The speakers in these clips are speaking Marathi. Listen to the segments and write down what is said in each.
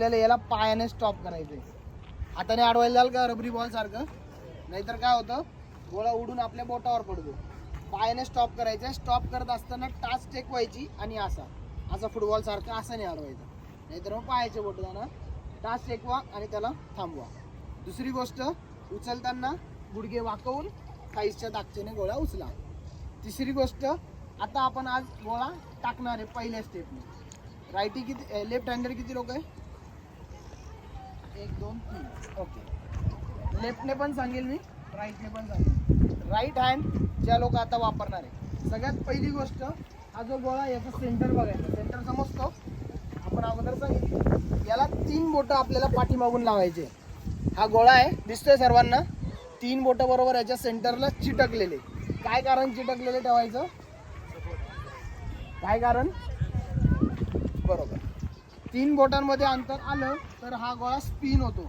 आपल्याला याला पायाने स्टॉप करायचंय. हाताने अडवायला जाल का रबरी बॉल सारखं? नाहीतर काय होतं? गोळा उडून आपल्या बोटावर पडतो. पायाने स्टॉप करायचं स्टॉप करत असताना टाच टेकवायची आणि असा. असा फुटबॉल सारखं असं नाही अडवायचं. नाहीतर मग पायाचे बोट जाणार. टाच टेकवा आणि त्याला थांबवा. दुसरी गोष्ट उचलताना गुडघे वाकवून काहीच्या दागच्याने गोळा उचला. तिसरी गोष्ट आता आपण आज गोळा टाकणार आहे पहिल्या स्टेपने रायटी किती eh, लेफ्ट हँडर किती लोक आहे? एक दोन तीन. ओके लेफ्टने पण सांगेल मी राईटने पण सांगेल. राईट हँड ज्या लोक आता वापरणार आहे सगळ्यात पहिली गोष्ट हा जो गोळा आहे, याचा सेंटर बघायचा. सेंटर समजतो? आपण अगोदर सांगितलं. याला तीन बोटं आपल्याला पाठीमागून लावायचे हा गोळा आहे दिसतोय सर्वांना. तीन बोटं बरोबर याच्या सेंटरला चिटकलेले. काय कारण चिटकलेले ठेवायचं? काय कारण? बरोबर. तीन बोटांमध्ये अंतर आलं तर हा गोळा स्पिन होतो.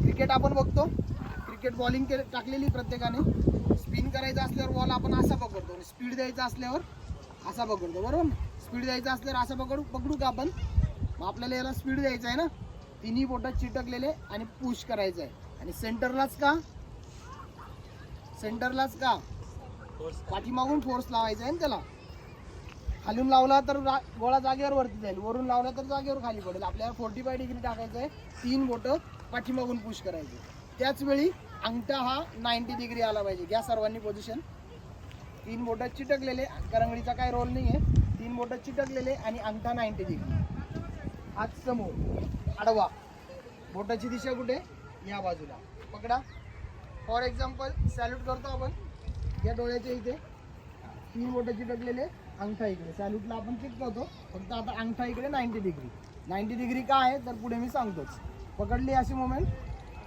क्रिकेट आपण बघतो. क्रिकेट बॉलिंग के टाकलेली प्रत्येकाने. स्पिन करायचं असल्यावर बॉल आपण असा पकडतो. स्पीड द्यायचा असल्यावर असा पकडतो. बरोबर स्पीड द्यायचा असल्यावर असा पकडू पकडू का आपण? मग आपल्याला याला स्पीड द्यायचं आहे ना? तिन्ही बोटात चिटकलेले आणि पुश करायचं आहे. आणि सेंटरलाच का? सेंटरलाच का? पाठीमागून फोर्स लावायचा आहे ना त्याला? खालून लावला तर रा- गोळा जागेवर वरती जाईल. वरून लावला तर जागेवर खाली पडेल. आपल्याला फोर्टी फाय डिग्री टाकायचं आहे तीन बोटं पाठीमागून पुश करायचे. त्याचवेळी अंगठा हा नाईन्टी डिग्री आला पाहिजे. घ्या सर्वांनी पोझिशन तीन बोटं चिटकलेले करंगडीचा काय रोल नाही आहे तीन बोटं चिटकलेले आणि अंगठा नाईन्टी डिग्री हात समोर आडवा. बोटाची दिशा कुठे? या बाजूला. पकडा. फॉर एक्झाम्पल सॅल्यूट करतो आपण. या डोळ्याच्या इथे. तीन बोटं चिटकलेले. अंगठा इकडे. सॅल्यूटला आपण चिटकवतो फक्त आता अंगठा इकडे नाईन्टी डिग्री नाईन्टी डिग्री काय आहे तर पुढे मी सांगतोच. पकडली अशी मोमेंट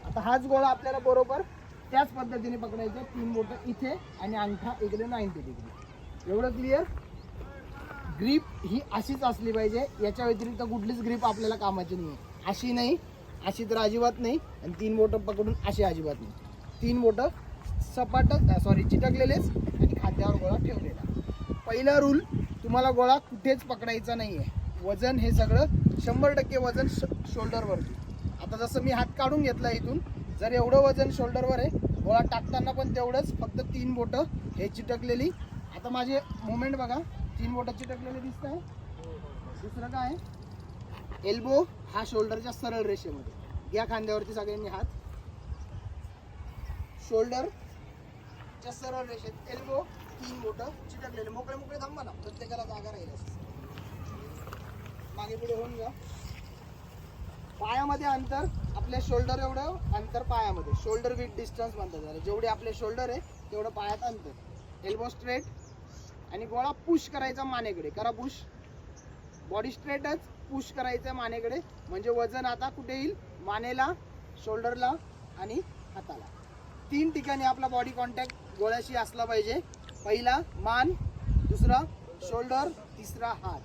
आता हाच गोळा आपल्याला बरोबर त्याच पद्धतीने पकडायचं. तीन बोटं इथे आणि अंगठा इकडे नाईन्टी डिग्री एवढं क्लिअर ग्रीप ही अशीच असली पाहिजे. याच्या व्यतिरिक्त कुठलीच ग्रीप आपल्याला कामाची नाही आहे अशी नाही अशी तर अजिबात नाही आणि तीन बोटं पकडून अशी अजिबात नाही. तीन बोटं सपाट सॉरी चिटकलेलेच आणि खांद्यावर गोळा ठेवलेला. पहिला रूल तुम्हाला गोळा कुठेच पकडायचा नाही आहे वजन हे सगळं शंभर टक्के वजन शोल्डरवरती आता जसं मी हात काढून घेतला इथून जर एवढं वजन शोल्डरवर आहे गोळा टाकताना पण तेवढंच फक्त तीन बोटं हे चिटकलेली. आता माझे मुवमेंट बघा तीन बोटं चिटकलेली दिसत आहे. दुसरं काय? एल्बो हा शोल्डरच्या सरळ रेषेमध्ये. या खांद्यावरती सगळ्यांनी हात. शोल्डरच्या सरळ रेषेत. एल्बो तीन बोटं चिटकलेले मोकळे मोकळे थांबा ना प्रत्येकाला जागा राहील मागे पुढे होऊन जा. पायामध्ये अंतर आपल्या शोल्डर एवढं अंतर पायामध्ये. शोल्डर विथ डिस्टन्स म्हणतात त्याला. जेवढे आपले शोल्डर आहे तेवढं पायात अंतर. एल्बो स्ट्रेट आणि गोळा पुश करायचा मानेकडे. करा पुश बॉडी स्ट्रेटच पुश करायचं मानेकडे. म्हणजे वजन आता कुठे येईल? मानेला शोल्डरला आणि हाताला. तीन ठिकाणी आपला बॉडी कॉन्टॅक्ट गोळ्याशी असला पाहिजे. पहिला मान दुसरा शोल्डर तिसरा हात.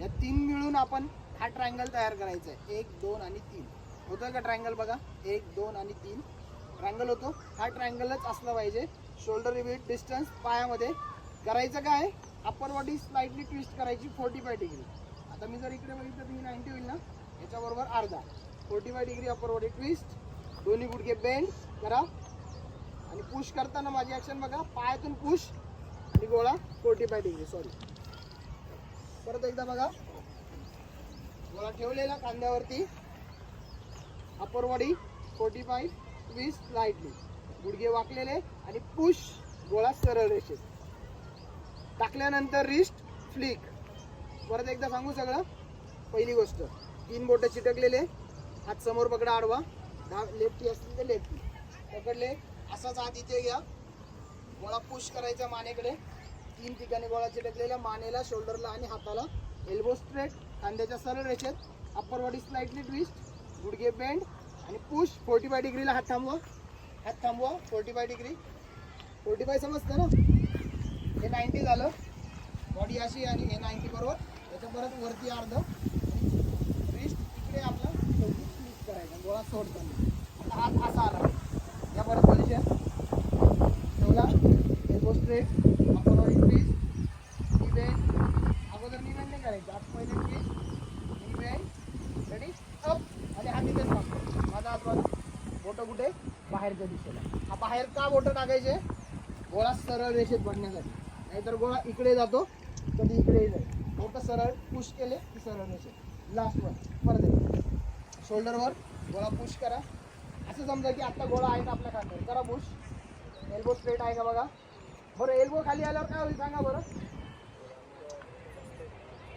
या तीन मिळून आपण हा ट्रायंगल तयार करायचा आहे. एक दोन आणि तीन. होतोय का ट्रायंगल बघा? एक दोन आणि तीन. ट्रायंगल होतो. हा ट्रायंगलच असला पाहिजे. शोल्डर विथ डिस्टन्स पायामध्ये. करायचं काय? अप्पर बॉडी स्लाइटली ट्विस्ट करायची फोर्टी फाय डिग्री आता मी जर इकडे बघितलं तर ही नाईन्टी होईल ना? याच्याबरोबर अर्धा. Forty five degree upper body twist दोन्ही गुडघे बेंड करा. आणि पुश करताना माझी ॲक्शन बघा. पायातून पुश आणि गोळा फोर्टी फाय डिग्री सॉरी परत एकदा बघा. गोळा ठेवलेला कांद्यावरती. अप्पर फोर्टी फाय वीस लाईटली गुडघे वाकलेले आणि पुश गोळा सरळ रेषेत. टाकल्यानंतर रिस्ट फ्लिक परत एकदा सांगू सगळं. पहिली गोष्ट तीन बोटं चिटकलेले. हात समोर पकडा आडवा. दहा लेफ्टी असतील तर लेफ्टी पकडले. असाच हात इथे घ्या गोळा पुश करायचा मानेकडे. तीन ठिकाणी गोळा चिटकलेला मानेला शोल्डरला आणि हाताला. एल्बो स्ट्रेट खांद्याच्या सरळ रेषेत. अप्पर बॉडी स्लाइटली ट्विस्ट गुडघे बेंड आणि पुश फोर्टी फाय डिग्रीला हात थांबवा. हात थांबवा forty five degree. Forty five समजतं ना? हे नाईन्टी झालं. बॉडी अशी आणि हे नाईन्टी बरोबर. त्याच्या परत वरती अर्ध. ट्विस्ट तिकडे आपला शेवटी करायचा. गोळा सोडताना. हात असा आला या परत पोझिशन ठेवला एल्बो स्ट्रेट आपण बॉडी अगोदर नी बेंड नाही करायचं. आता पहिले ट्विस्ट नी बेंड रेडी अप आणि माझा महत्वाचं बोटं कुठे? बाहेरच्या दिशेला. हा बाहेर का बोटं टाकायचे? गोळा सरळ रेषेत पडण्यासाठी नाहीतर गोळा इकडे जातो कधी इकडेही जाईल. बोटं सरळ पुश केले की सरळ रेषेत. लास्टवर परत एकदा. शोल्डरवर गोळा पुश करा. असं समजा की आत्ता गोळा आहे ना आपल्या खांद्यावर. करा पुश एल्बो स्ट्रेट आहे का बघा? बरं एल्बो खाली आल्यावर काय होईल सांगा बरं?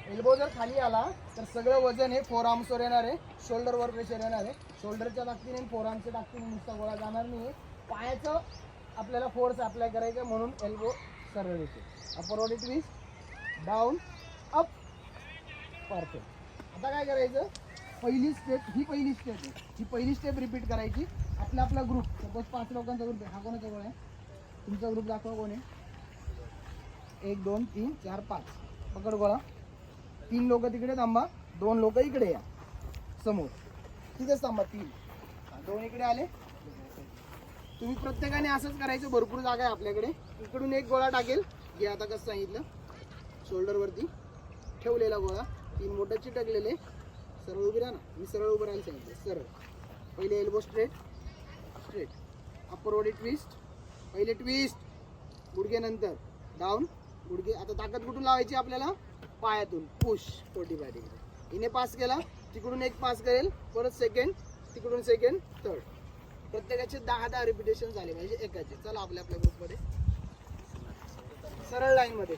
एल्बो जर खाली आला तर सगळं वजन हे फोर आर्म्सवर येणार आहे. शोल्डरवर प्रेशर येणार आहे. शोल्डरच्या ताकदीने फोर आर्म्सच्या ताकदीने नुसता गोळा जाणार नाही पायाचं आपल्याला फोर्स अप्लाय करायचं म्हणून एल्बो सरळ येते. Upper it twist down up perfect आता काय करायचं? पहिली स्टेप ही पहिली स्टेप आहे. ही पहिली स्टेप रिपीट करायची. आपला आपला ग्रुप सपोज पाच लोकांचा ग्रुप आहे. हा कोणाचा गोळा आहे? तुमचा ग्रुप दाखवा कोण आहे. एक दोन तीन चार पाच. पकड गोळा. तीन लोक तिकडे थांबा. दोन लोक इकडे या. समोर. तिथेच थांबा तीन. दोन इकडे आले. तुम्ही प्रत्येकाने असंच करायचं. भरपूर जागा आहे आपल्याकडे. इकडून एक गोळा टाकेल. घे आता कसं सांगितलं? शोल्डरवरती ठेवलेला गोळा. तीन मोठं चिटकलेले. सरळ उभी राहा ना. मी सरळ उभं राहायला सांगितलं. सरळ. पहिले elbow straight straight upper body twist पहिले ट्विस्ट गुडघे नंतर. डाऊन गुडघे आता ताकद कुठून लावायची आपल्याला? पायातून. पुश फोर्टी फाय डिग्री हिने पास केला तिकडून एक पास करेल परत सेकंड तिकडून सेकंड थर्ड प्रत्येकाचे दहा दहा रिपिटेशन झाले म्हणजे एकाचे. चला आपल्या आपल्या ग्रुपमध्ये सरळ लाईनमध्ये